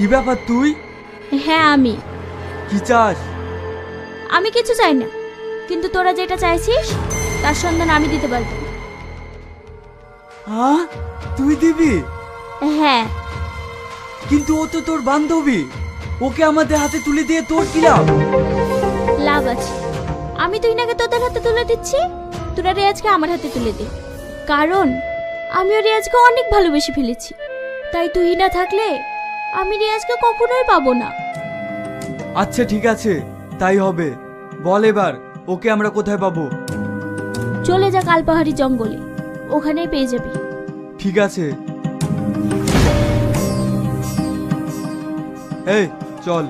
কি ব্যাপার তুই? হ্যাঁ আমি। কি চাস? আমি কিছু চাই না। কিন্তু তোরা যেটা চাইছিস তার সন্ধান আমি দিতে পারব। হ্যাঁ তুই দিবি? হ্যাঁ। কিন্তু ও তো তোর বান্ধবী। ওকে আমাদের হাতে তুলে দিয়ে তোর কি লাভ? লাভ আছে। আমি তুই নাকি তোদের হাতে তুলে দিচ্ছি? তোরা রেয়াজকে আমার হাতে তুলে দে। কারণ আমিও রেয়াজকে অনেক ভালোবেসে ফেলেছি। তাই তুই না থাকলে আমি রিয়াজকে কখনোই পাবো না। আচ্ছা ঠিক আছে। তাই হবে। বল এবার ওকে আমরা কোথায় পাবো? চলে যা কালপাহাড়ি জঙ্গলে। ওখানেই পেয়ে যাবি। ঠিক আছে। এই চল।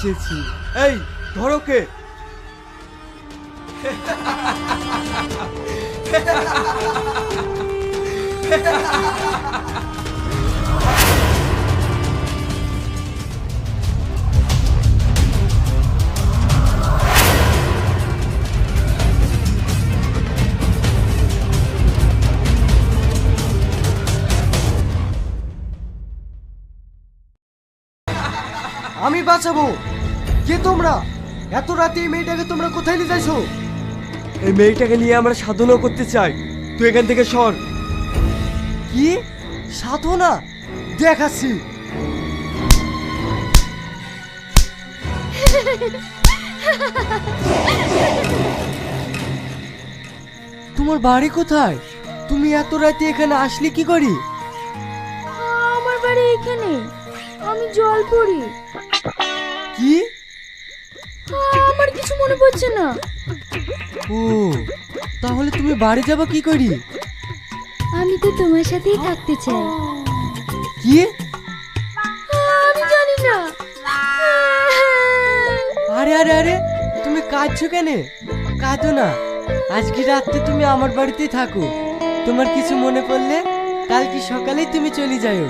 এসেছি। এই ধরো কে। আমি বাঁচাবো। কে তোমরা? এত রাতে এই মেয়েটাকে তোমরা কোথায় নিয়ে যাইছো? এই মেয়েটাকে নিয়ে আমরা সাধনা করতে চাই। তুই এখান থেকে সর। কি? সাধনা? দেখাচ্ছি। তোমার বাড়ি কোথায়? তুমি এত রাতে এখানে আসলে কি করি? আমার বাড়ি এখানে। আমি জল পড়ি। কি? আমার কিছু মনে পড়ছে না। ও তাহলে তুমি বাড়ি যাব কি করি? আমি তো তোমার সাথেই থাকতে চাই। কি? আমি জানি না। আরে আরে আরে তুমি কাঁদছো কেন? কাঁদো না। আজকে রাত্রে তুমি আমার বাড়িতেই থাকো। তোমার কিছু মনে পড়লে কালকে সকালেই তুমি চলে যাও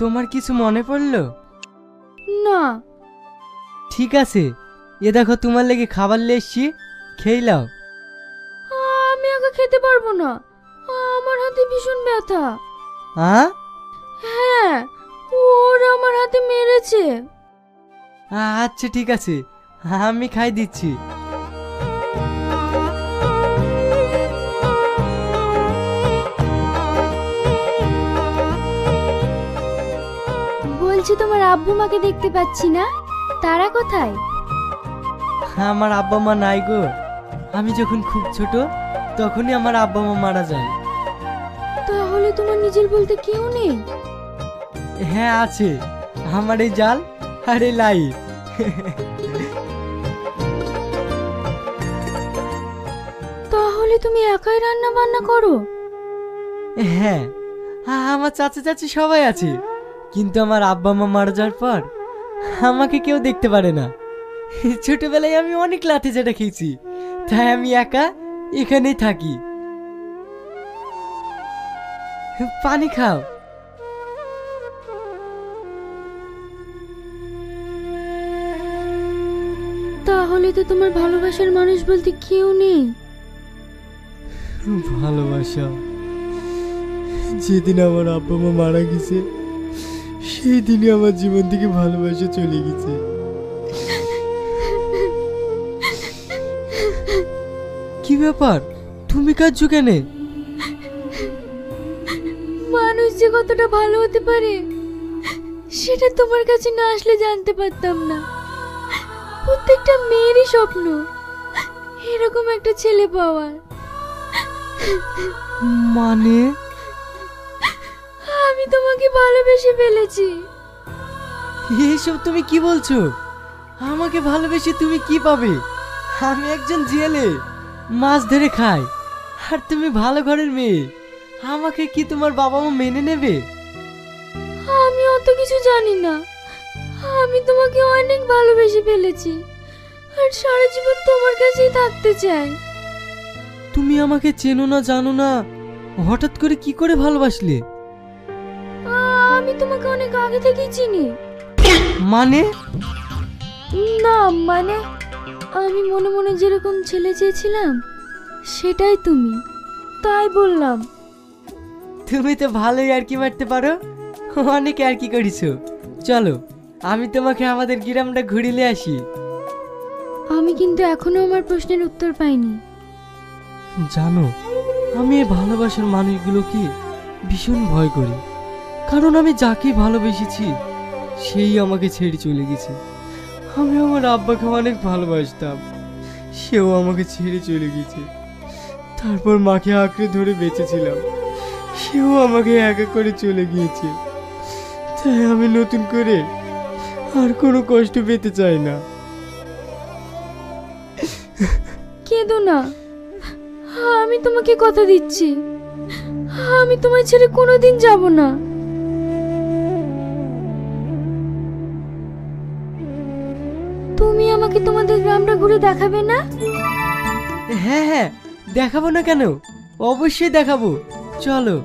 তোমার কিছু মনে পড়ল? না। ঠিক আছে। এ দেখো তোমার লেগে খাবার লে এসছি। খেয়ে নাও। আমি আগে খেতে পারব না। আমার হাতে ভীষণ ব্যথা। হ্যাঁ হ্যাঁ ওরা আমার হাতে মেরেছে। আচ্ছা ঠিক আছে। আমি খাই দিচ্ছি। বলছি তোমার আব্বু মাকে দেখতে পাচ্ছি না। তারা কোথায়? আমার আব্বা মা নাই গো। আমি যখন খুব ছোট তখনই আমার আব্বা মা মারা যায়। তাহলে তোমার নিজের বলতে কেউ নেই? হ্যাঁ আছে। আমার এই জাল আর এই লাইট তাহলে তুমি একাই রান্না বান্না করো? হ্যাঁ আমার চাচা চাচি সবাই আছে। কিন্তু আমার আব্বা মা মারা যাওয়ার পর আমাকে কেউ দেখতে পারে না। ছোটবেলায় আমি অনেক লাঠি চাটা খেয়েছি তাই আমি একা এখানেই থাকি। পানি খাও। তাহলে তো তোমার ভালোবাসার মানুষ বলতে কেউ নেই। ভালোবাসা। যেদিন আমার আব্বা মা মারা গেছে সেই দিনই আমার জীবন থেকে ভালোবাসা চলে গেছে। কি ব্যাপার? তুমি কাঁদছো কেনে? মানুষ যে কতটা ভালো হতে পারে সেটা তোমার কাছে না আসলে জানতে পারতাম না। প্রত্যেকটা মেয়েরই স্বপ্ন এরকম একটা ছেলে পাওয়ার। মানে? আমি তোমাকে ভালোবেসে ফেলেছি। এইসব তুমি কি বলছো? আমাকে ভালোবেসে তুমি কি পাবে? আমি একজন জেলে মাছ ধরে খাই। আর তুমি ভালো ঘরের মেয়ে আমাকে কি তোমার বাবা মা মেনে নেবে? আমি অত কিছু জানি না। আমি তোমাকে অনেক ভালোবেসে ফেলেছি। আর সারা জীবন তোমার কাছেই থাকতে চাই। তুমি আমাকে চেনো না জানো না। হঠাৎ করে কি করে ভালোবাসলে? আমি তোমাকে অনেক আগে থেকেই চিনি। মানে? না মানে আমি মনে মনে যেরকম ছেলে চেয়েছিলাম সেটাই তুমি। তাই বললাম। তুমি তো ভালোই আর কি মারতে পারো। অনেক আর কি করেছ। চলো আমি তোমাকে আমাদের গ্রামটা ঘুরিলে আসি। আমি কিন্তু এখনও আমার প্রশ্নের উত্তর পাইনি। জানো আমি এই ভালোবাসার মানুষগুলোকে ভীষণ ভয় করি। কারণ আমি যাকে ভালোবেসেছি, সেই আমাকে ছেড়ে চলে গেছে। আমি আমার আব্বাকে অনেক ভালোবাসতাম, সেও আমাকে ছেড়ে চলে গেছে। তারপর মাকে আঁকড়ে ধরে বেঁচেছিলাম, সেও আমাকে একা করে চলে গিয়েছে। তাই আমি নতুন করে আর কোনো কষ্ট পেতে চাই না। কেঁদো না। আমি তোমাকে কথা দিচ্ছি। আমি তোমায় ছেড়ে কোনোদিন যাব না। আমাকে তোমাদের গ্রামটা ঘুরে দেখাবে না? হ্যাঁ হ্যাঁ দেখাবো না কেন? অবশ্যই দেখাবো। চলো।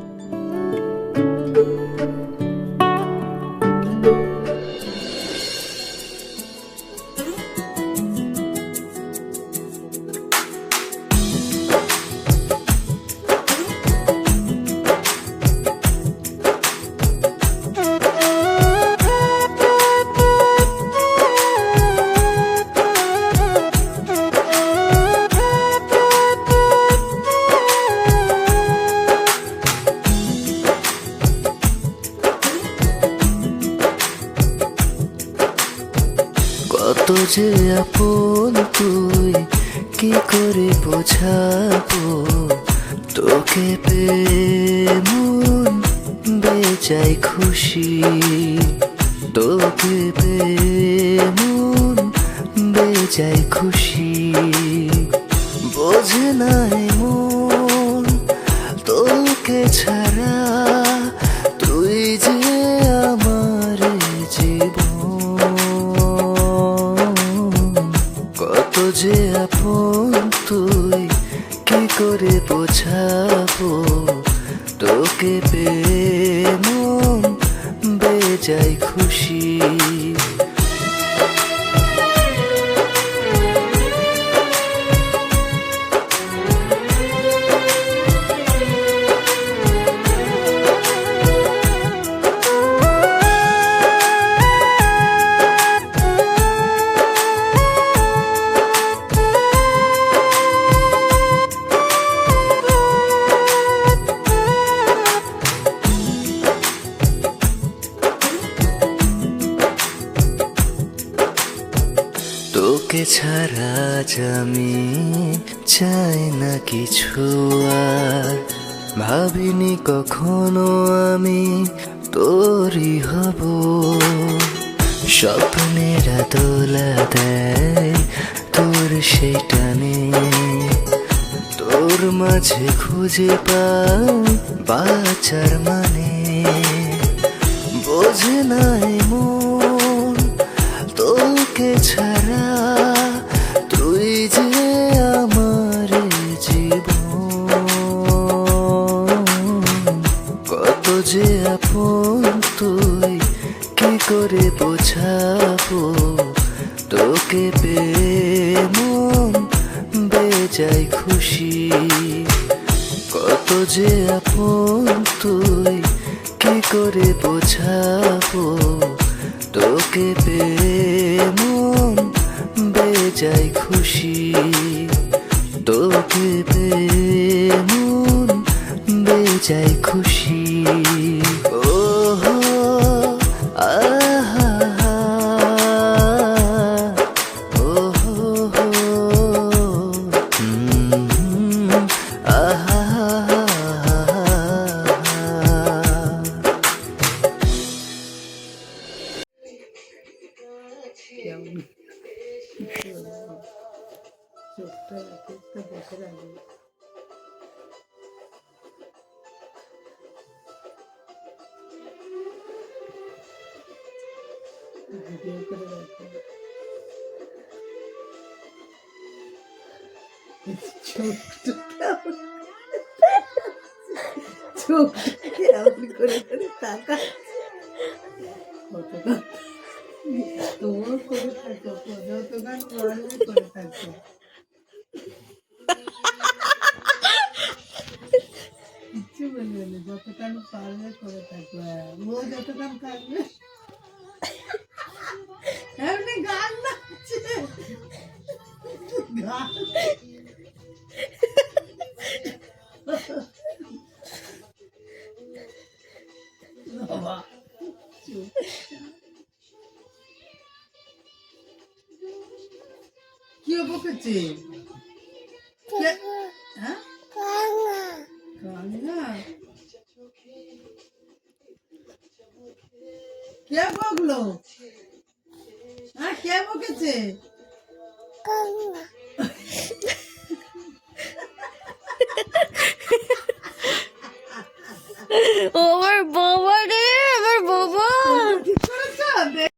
কত যে আপন তুই, কি করে বোঝাবো? তোকে পে মন বেচাই খুশি। তোকে পে মন বেচাই খুশি। বোঝে নাই বোঝাবো তোকে পেয়ে মন বেজাই খুশি। আজ আমি চাই না কিছু আর। ভাবিনি কখনো আমি তোরই হব। স্বপ্নেরা দোলা দেয় তোর সেটা টানে তোর মাঝে খুঁজে পাই বাঁচার মানে। বোঝে নাই মন তোকে ছাড়া বেজাই খুশি। কত যে আপন তুই, কি করে বোঝাবো? তোকে পেয়ে মন বেজাই খুশি। তোকে পেয়ে মন বেজাই খুশি। ছোট্ট এক একটা বোতল আনি ভিডিও করে রাখবো ছোট্ট চোখ আপনি করে করে টাকা কত তোমার করে থাকো কত গান করে থাকো কিচ্ছু বলবে করে থাকো হ্যাঁ। ও যতক্ষণ এমনি গান নাচছে। গান। কি বকেছে ¿Qué es Boglo? Ah, ¿qué es Boquete? Calma. oh.